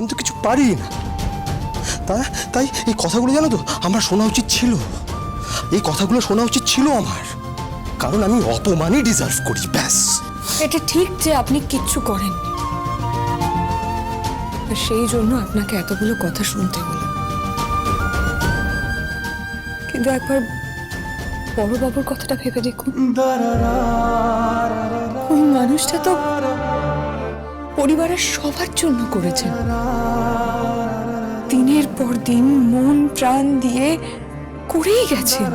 আমি তো কিছু পারি না। তা তাই এই কথাগুলো জানো তো আমার শোনা উচিত ছিল। এই কথাগুলো শোনা উচিত ছিল আমার। কারণ আমি অপমানই ডিজার্ভ করি ব্যাস। এটা ঠিক যে আপনি কিচ্ছু করেন। সেই জন্য আপনাকে এতগুলো কথা শুনতে হলো। কিন্তু একবার বড়বাবুর কথাটা ভেবে দেখুন। ওই মানুষটা তো পরিবারের সবার জন্য করেছেন। দিনের পর দিন মন প্রাণ দিয়ে করেই গেছেন।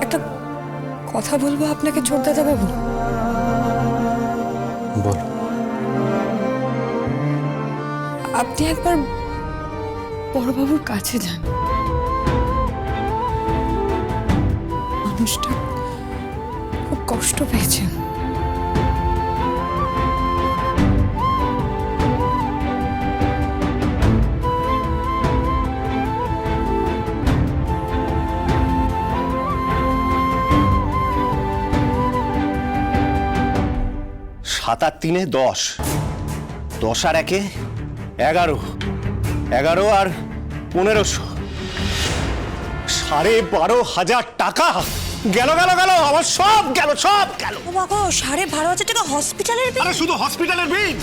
একটা কথা বলব আপনাকে ছোটদাদা বাবু? বল। আপনি একবার বড়বাবুর কাছে যান। মানুষটা খুব কষ্ট পেয়েছেন। সাত আর তিনে দশ। দশ আর একে এগারো। এগারো আর পনেরোশো। সাড়ে বারো হাজার টাকা। গেল গেল গেল আমার সব গেল সব গেল। ও বাবা সাড়ে বারো হাজার টাকা হসপিটালের বিল শুধু হসপিটালের বিল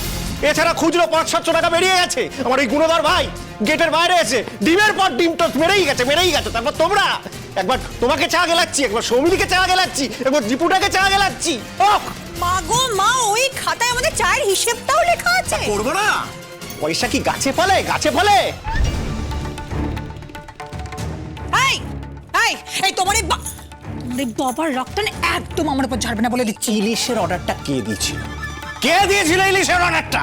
এছাড়া খুচরো পাঁচ সাতশো টাকা বেরিয়ে গেছে। আমার এই গুণধর ভাই গেটের বাইরে এসে ডিমের পর ডিম টোস্ট মেরেই গেছে মেরেই গেছে। তারপর তোমরা একবার তোমাকে চা গেলাচ্ছি একবার সৌমিলিকে চা গেলাচ্ছি একবার দীপুটাকে চা গেলাচ্ছি। ওহ! মা গো মা ওই খাতায় আমাদের চায়ের হিসেবটাও লেখা আছে। করব না? পয়সা কি গাছে ফলে? গাছে ফলে? এই এই এই তোমার এই বাবার রক্তটা না একদম আমার উপর ঝাড়বে না বলে দিচ্ছি। ইলিশের অর্ডারটা কে দিয়েছিল? কে দিয়েছিল ইলিশের অর্ডারটা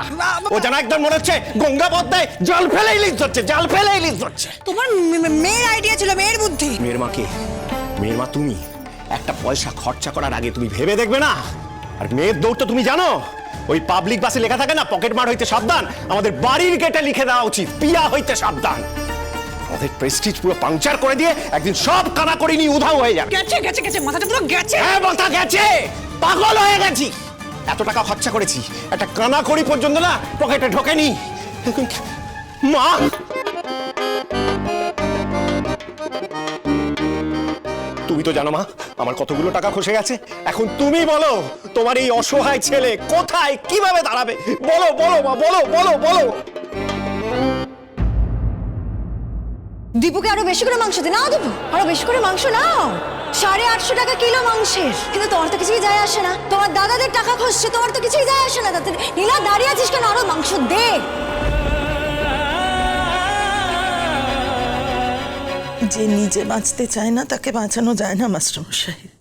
ও যেন একদম মনে হচ্ছে গঙ্গা পদ্মায় জল ফেলে ইলিশ ধরছে জল ফেলে ইলিশ ধরছে। তোমার মেয়ের আইডিয়া ছিল মেয়ের বুদ্ধি। মেয়ের মা কে? মেয়ের মা তুমি। একটা পয়সা খরচা করার আগে তুমি ভেবে দেখবে না। আর মেয়ের দৌড় তো তুমি জানো। ওই পাবলিক বাসে লেখা থাকে না পকেট মার হইতে সাবধান আমাদের বাড়ির গেটে লিখে দেওয়া উচিত পিয়া হইতে সাবধান। আমাদের প্রেস্টিজ পুরো পাংচার করে দিয়ে একদিন সব কানা করে নিয়ে উধাও হয়ে যাবে। গেছে গেছে গেছে মাথাটা পুরো গেছে। হ্যাঁ মাথা গেছে। পাগল হয়ে গেছি। এত টাকা খরচা করেছি। একটা কানা করি পর্যন্ত না পকেটে ঢোকেনি। মা! তুমি তো জানো মা, আমার কতগুলো টাকা খসে গেছে। এখন তুমি বলো, তোমার এই অসহায় ছেলে কোথায়, কীভাবে দাঁড়াবে? বলো বলো মা, বলো বলো বলো। দীপুকে আরও বেশি করে মাংস দে। নাও দীপু, আরও বেশি করে মাংস নাও। সাড়ে আটশো টাকা কিলো মাংসের। কিন্তু তোমার তো কিছুই যায় আসে না। তোমার দাদাদের টাকা খসছে, তোমার তো কিছুই যায় আসে না। তাদের নীলা, দাঁড়িয়ে আছিস কেন? আরও মাংস দে। যে নিজে বাঁচতে চায় না, তাকে বাঁচানো যায় না, মাস্টারমশাই।